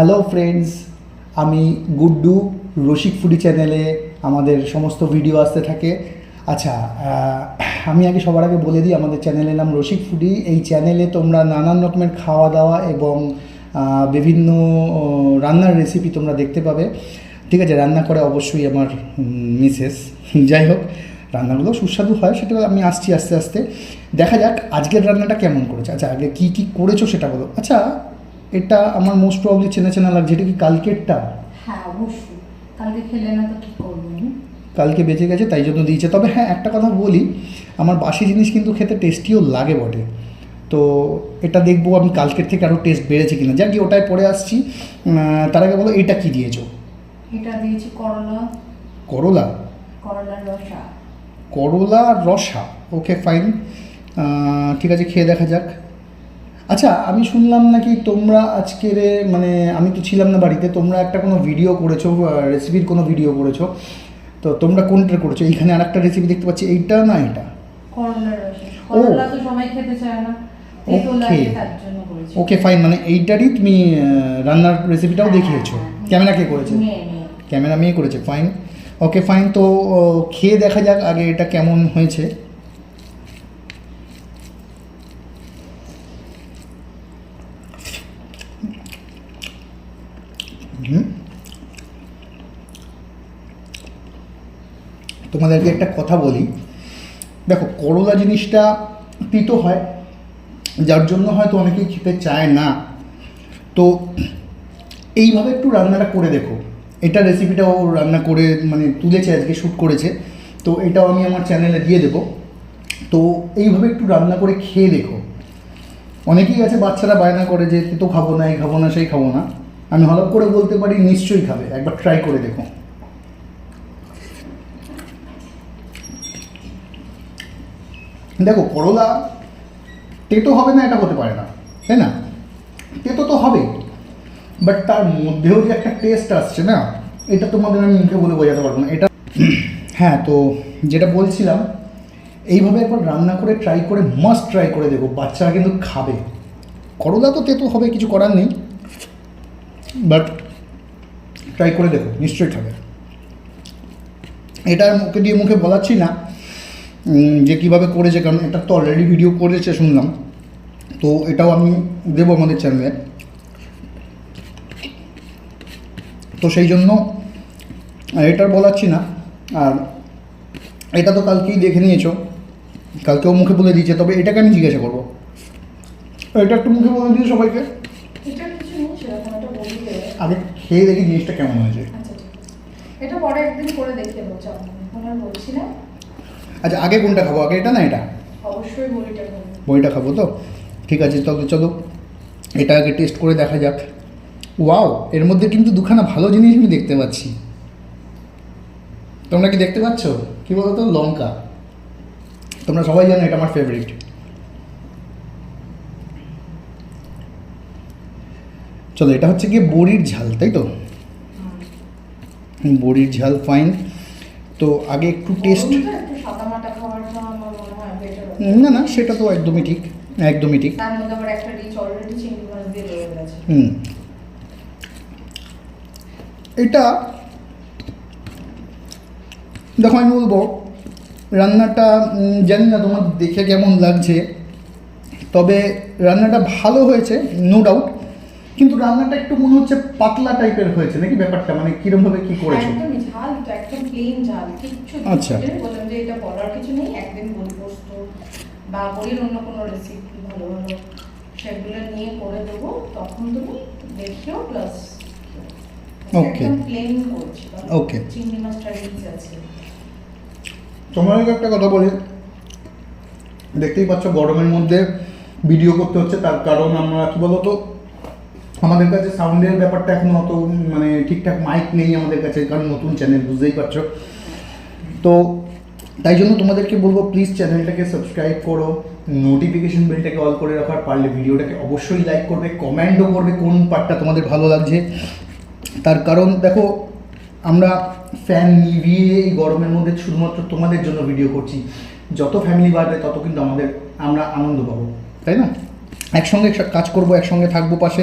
Hello friends আমি গুড্ডু, রসিক foodie চ্যানেলে আমাদের সমস্ত ভিডিও আসতে থাকে। আচ্ছা আমি আগে সবার আগে বলে দিই, আমাদের চ্যানেলের নাম রসিক ফুডি। এই চ্যানেলে তোমরা নানান রকমের খাওয়া দাওয়া এবং বিভিন্ন রান্নার রেসিপি তোমরা দেখতে পাবে। ঠিক আছে, রান্না করে অবশ্যই আমার মিসেস যাই হোক, রান্নাগুলো সুস্বাদু হয়, সেটা আমি আসছি আস্তে আস্তে। দেখা যাক, আজকের রান্নাটা কেমন করেছে? আচ্ছা আগে কী কী করেছ সেটা বলো। আচ্ছা এটা আমার মোস্ট প্রবলি চেনা চেনা লাগছে এটা কি কালকেরটা? হ্যাঁ অবশ্যই। কালকে খেলে না তো কি করব? কালকে বেঁচে গেছে তাই জন্য দিয়েছে। তবে হ্যাঁ একটা কথা বলি আমার বাসি জিনিস কিন্তু খেতে টেস্টিও লাগে বটে। তো এটা দেখব আমি কালকের থেকে আরও টেস্ট বেড়েছে কিনা। যাক কি ওটাই পরে আসছি। তার আগে বলো এটা কি দিয়েছ? এটা দিয়েছি করলা। করলা? করলার রসা। করলা রসা? ওকে ফাইন ঠিক আছে খেয়ে দেখা যাক। আচ্ছা আমি শুনলাম নাকি তোমরা আজকের মানে আমি তো ছিলাম না বাড়িতে তোমরা একটা কোনো ভিডিও করেছ রেসিপির কোনো ভিডিও করেছ? তো তোমরা কোনটা করেছ? এইখানে আর একটা রেসিপি দেখতে পাচ্ছি এইটা না এটা? ও। করেছি। ওকে ফাইন মানে এইটারই তুমি রান্নার রেসিপিটাও হ্যাঁ, দেখিয়েছো? হ্যাঁ, হ্যাঁ। ক্যামেরা কে করেছে? ক্যামেরা মেয়ে। করেছে ফাইন ওকে ফাইন তো খেয়ে দেখা যাক আগে এটা কেমন হয়েছে। তোমাদেরকে একটা কথা বলি। দেখো, করলা জিনিসটা তিতো হয়, যার জন্য হয়তো অনেকেই খেতে চায় না। তো এইভাবে একটু রান্নাটা করে দেখো। এটা রেসিপিটাও রান্না করে মানে তুলেছে, আজকে শ্যুট করেছে। তো এটাও আমি আমার চ্যানেলে দিয়ে দেবো। তো এইভাবে একটু রান্না করে খেয়ে দেখো। অনেকেই আছে, বাচ্চারা বায়না করে যে তো খাব না, এই খাব না, সেই খাব না। আমি হলপ করে বলতে পারি, নিশ্চয়ই খাবে। একবার ট্রাই করে দেখো। দেখো, করলা তেতো হবে না, এটা হতে পারে না, তাই না? তেতো তো হবেই বাট তার মধ্যেও যে একটা টেস্ট আসছে না, এটা তোমাদের আমি মুখে বলে বোঝাতে পারব না। এটা হ্যাঁ তো যেটা বলছিলাম, এইভাবে একবার রান্না করে ট্রাই করে মাস্ট ট্রাই করে দেখো, বাচ্চারা কিন্তু খাবে। করলা তো তেতো হবে, কিছু করার নেই বাট ট্রাই করে দেখো, নিশ্চয়ই খাবে। এটা মুখে দিয়ে মুখে বলাচ্ছি না যে কীভাবে করেছে কারণ এটা তো অলরেডি ভিডিও করেছে শুনলাম। তো এটাও আমি দেবো আমাদের চ্যানেলে তো সেই জন্য আর এটা আর বলাচ্ছি না। আর এটা তো কালকেই দেখে নিয়েছো। কালকেও মুখে বলে দিয়েছে তবে এটাকে আমি জিজ্ঞাসা করব। এটা একটু মুখে বলে দিয়েছে সবাইকে। আগে খেয়ে দেখি জিনিসটা কেমন হয়েছে। আচ্ছা আছে। এটা পরে একদিন করে দেখতে বলছি না? আচ্ছা আগে কোনটা খাব? আগে এটা না এটা? অবশ্যই বড়িটা বইটা খাব তো? ঠিক আছে তবে চলো এটা আগে টেস্ট করে দেখা যাক। ওয়াও এর মধ্যে কিন্তু দুখানা ভালো জিনিস আমি দেখতে পাচ্ছি। তোমরা কি দেখতে পাচ্ছ? কি বলতো? লঙ্কা। তোমরা সবাই জানো এটা আমার ফেভারিট চলো এটা হচ্ছে গিয়ে বড়ির ঝাল তাই তো? বড়ির ঝাল ফাইন তো আগে একটু টেস্ট গরমটা একটু সাদামাটা খাওয়ার জন্য আমার মনে হয় better হবে। না না সেটা তো একদমই ঠিক একদমই ঠিক। তার মধ্যে আবার একটা ডিশ অলরেডি চিংড়ি মাছ দিয়ে রয়ে গেছে। হুম। এটা দেখো আমি বলব রান্নাটা জানি না তোমার দেখে কেমন লাগছে তবে রান্নাটা ভালো হয়েছে নো ডাউট কিন্তু রান্নাটা একটু মনে হচ্ছে পাতলা টাইপের হয়েছে নাকি ব্যাপারটা? মানে কিরমভাবে কি করেছ? তো একদম প্লেন ঝাল কিচ্ছু আচ্ছা। বললাম যে এটা বলার কিছু নেই একদিন বড়ি পোস্ত বা বড়ির অন্য কোনো রেসিপি ভালো ভালো সেগুলো নিয়ে করে দেবো তখন তুমি দেখিও প্লাস. একদম প্লেন করছি Okay. চিংড়ি মাছটা রিচ আছে তোমাকে একটা কথা বলি দেখতেই পাচ্ছ গরমের মধ্যে ভিডিও করতে হচ্ছে তার কারণ আমরা কি বলতো আমাদের কাছে সাউন্ডের ব্যাপারটা এখন অত মানে ঠিকঠাক মাইক নেই আমাদের কাছে, কারণ নতুন চ্যানেল বুঝতেই পারছ। তো তাই জন্য তোমাদেরকে বলব প্লিজ চ্যানেলটাকে সাবস্ক্রাইব করো নোটিফিকেশন বেলটাকে অল করে রাখার পারলে ভিডিওটাকে অবশ্যই লাইক করবে কমেন্টও করবে কোন পার্টটা তোমাদের ভালো লাগছে। তার কারণ, দেখো, আমরা ফ্যান নিভিয়ে এই গরমের মধ্যে শুধুমাত্র তোমাদের জন্য ভিডিও করছি। যত ফ্যামিলি বাড়বে, তত কিন্তু আমাদের, আমরা আনন্দ পাবো, তাই না? একসঙ্গে কাজ করব, একসঙ্গে থাকব পাশে।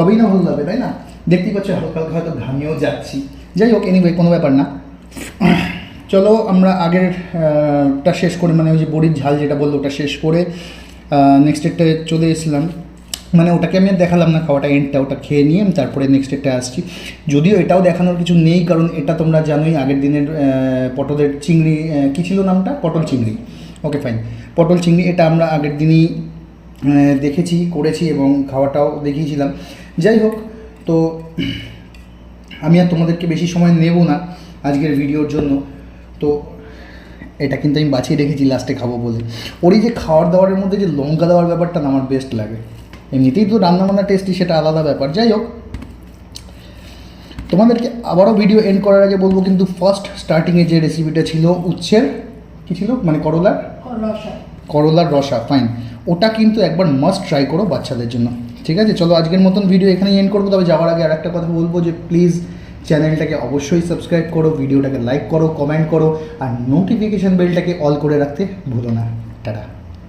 তবেই না ভালো লাগবে তাই না? দেখতেই পাচ্ছ হালকা হালকা হয়তো ঘামিয়েও যাচ্ছি। যাই হোক এনিওয়ে কোনো ব্যাপার না। চলো আমরা আগের আহ, টা শেষ করে মানে ওই যে বড়ির ঝাল যেটা বলল ওটা শেষ করে নেক্সট ডেটটা চলে এসেছিলাম। মানে ওটাকে আমি দেখালাম না খাওয়াটা এন্ডটা ওটা খেয়ে নিয়ে আমি তারপরে নেক্সট ডেটটা আসছি। যদিও এটাও দেখানোর কিছু নেই কারণ এটা তোমরা জানোই আগের দিনের পটলের চিংড়ি কী ছিল নামটা? পটল চিংড়ি। ওকে ফাইন পটল চিংড়ি এটা আমরা আগের দিনই দেখেছি করেছি এবং খাওয়াটাও দেখিয়েছিলাম। যাই হোক তো আমি আর তোমাদেরকে বেশি সময় নেব না আজকের ভিডিওর জন্য। তো এটা কিন্তু আমি বাছিয়ে রেখেছি লাস্টে খাব বলে। ওর এই যে খাওয়ার দাওয়ারের মধ্যে যে লঙ্কা দেওয়ার ব্যাপারটা না আমার বেস্ট লাগে। এমনিতেই তো রান্নাবান্না টেস্টি সেটা আলাদা ব্যাপার। যাই হোক তোমাদেরকে আবারও ভিডিও এন্ড করার আগে বলব কিন্তু ফার্স্ট স্টার্টিংয়ে যে রেসিপিটা ছিল উচ্ছের কী ছিল? মানে করলার? করলার রসা। ফাইন ওটা কিন্তু একবার মাস্ট ট্রাই করো বাচ্চাদের জন্য। ঠিক আছে? চলো আজকের মতন ভিডিও এখানেই এন্ড করব। তবে যাওয়ার আগে আর একটা কথা বলব যে প্লিজ চ্যানেলটাকে অবশ্যই সাবস্ক্রাইব করো ভিডিওটাকে লাইক করো কমেন্ট করো, আর নোটিফিকেশান বেলটাকে অল করে রাখতে ভুলো না। টাটা।